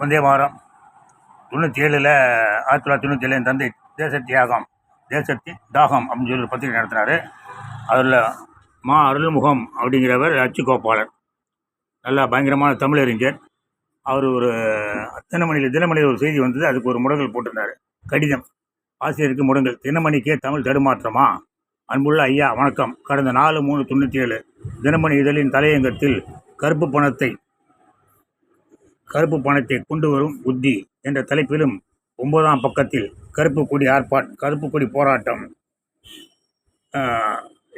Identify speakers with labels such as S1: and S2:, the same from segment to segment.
S1: வந்தே வாரம். தொண்ணூற்றி ஏழில் ஆயிரத்தி தொள்ளாயிரத்தி தொண்ணூற்றி ஏழு என் தந்தை தேச தியாகம் தேசத்தி தாகம் அப்படின்னு சொல்லி ஒரு பத்திரிகை நடத்தினார். அதில் மா அருள்முகம் அப்படிங்கிறவர் அச்சுக்கோப்பாளர் நல்லா பயங்கரமான தமிழறிஞர் அவர் ஒரு தினமணியில் தினமணியில் ஒரு செய்தி வந்தது அதுக்கு ஒரு முடங்கல் போட்டிருந்தார். கடிதம். ஆசிரியருக்கு முடங்கல். தினமணிக்கே தமிழ் தடுமாற்றமா? அன்புள்ள ஐயா வணக்கம். கடந்த நாலு மூணு தொண்ணூற்றி ஏழு தினமணி இதழின் தலையங்கத்தில் கருப்பு பணத்தை கருப்பு பணத்தை கொண்டு வரும் உத்தி என்ற தலைப்பிலும் ஒன்பதாம் பக்கத்தில் கருப்பு கொடி ஆர்ப்பாட் கருப்பு கொடி போராட்டம்.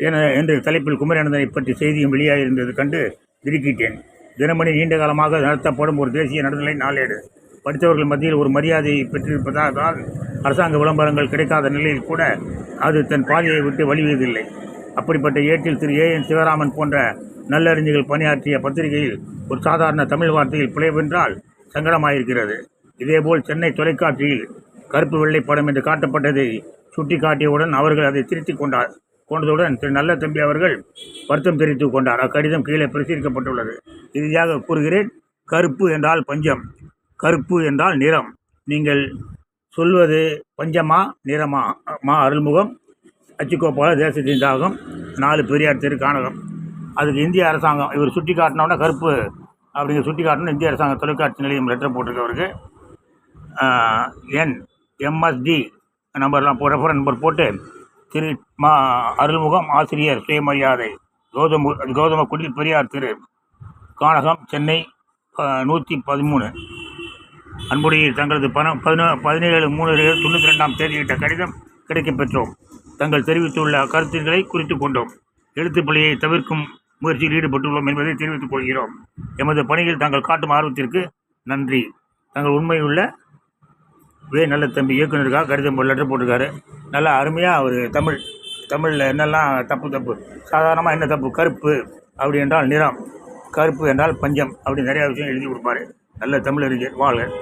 S1: என என்று தலைப்பில் குமரனந்தனை பற்றி செய்தியும் வெளியாகியிருந்தது கண்டு திருக்கிட்டேன் தினமணி நீண்ட காலமாக நடத்தப்படும் ஒரு தேசிய நடுநிலை நாளேடு. படித்தவர்கள் மத்தியில் ஒரு மரியாதையை பெற்றிருப்பதால் அரசாங்க விளம்பரங்கள் கிடைக்காத நிலையில் கூட அது தன் பாதையை விட்டு வழிவதில்லை. அப்படிப்பட்ட ஏட்டில் திரு ஏ என் சிவராமன் போன்ற நல்லறிஞர்கள் பணியாற்றிய பத்திரிகையில் ஒரு சாதாரண தமிழ் வார்த்தையில் பிழைவென்றால் சங்கடமாயிருக்கிறது. இதேபோல் சென்னை தொலைக்காட்சியில் கருப்பு வெள்ளை படம் என்று காட்டப்பட்டதை சுட்டிக்காட்டியவுடன் அவர்கள் அதை திருத்திக் கொண்டார். கொண்டதுடன் திரு நல்ல தம்பி அவர்கள் வருத்தம் தெரிவித்துக் கொண்டார். அக்கடிதம் கீழே பிரசுரிக்கப்பட்டுள்ளது. இறுதியாக கூறுகிறேன் கருப்பு என்றால் பஞ்சம் கருப்பு என்றால் நிறம். நீங்கள் சொல்வது பஞ்சமா நிறமா? மா அருள்முகம். அச்சுக்கோப்பால தேசத்தின் தாகம் நாலு பெரியார் தெரு அதுக்கு இந்திய அரசாங்கம் இவர் சுட்டி காட்டினோன்னா கருப்பு அப்படிங்கிற சுட்டி காட்டணும் இந்திய அரசாங்க தொலைக்காட்சி நிலையம் லெட்டர் போட்டிருக்கவருக்கு என் எம்எஸ்டி நம்பர்லாம் போ ரெஃபரன் நம்பர் போட்டு திரு மா அருள்முகம் ஆசிரியர் சுயமரியாதை கௌதம கௌதம பெரியார் திரு கானகம் சென்னை நூற்றி பதிமூணு. அன்புடைய தங்களது பணம் பதினோ பதினேழு மூணு தொண்ணூற்றி ரெண்டாம் தேதியிட்ட கடிதம் கிடைக்கப் பெற்றோம் தங்கள் தெரிவித்துள்ள கருத்துக்களை குறித்துக் கொண்டோம். எழுத்துப்பிழையை தவிர்க்கும் முயற்சியில் ஈடுபட்டுள்ளோம் என்பதை தெரிவித்துக் கொள்கிறோம். எமது பணியில் தாங்கள் காட்டும் ஆர்வத்திற்கு நன்றி. தங்கள் உண்மையுள்ள வே நல்ல தம்பி இயக்குனருக்காக கடிதம் லெட்டர் போட்டிருக்காரு. நல்லா அருமையாக அவர். தமிழ் தமிழில் என்னெல்லாம் தப்பு தப்பு? சாதாரணமாக என்ன தப்பு? கருப்பு அப்படி என்றால் நிறம். கருப்பு என்றால் பஞ்சம். அப்படி நிறையா விஷயம் எழுதி கொடுப்பாரு. நல்ல தமிழ் அறிஞர் வாழ்க.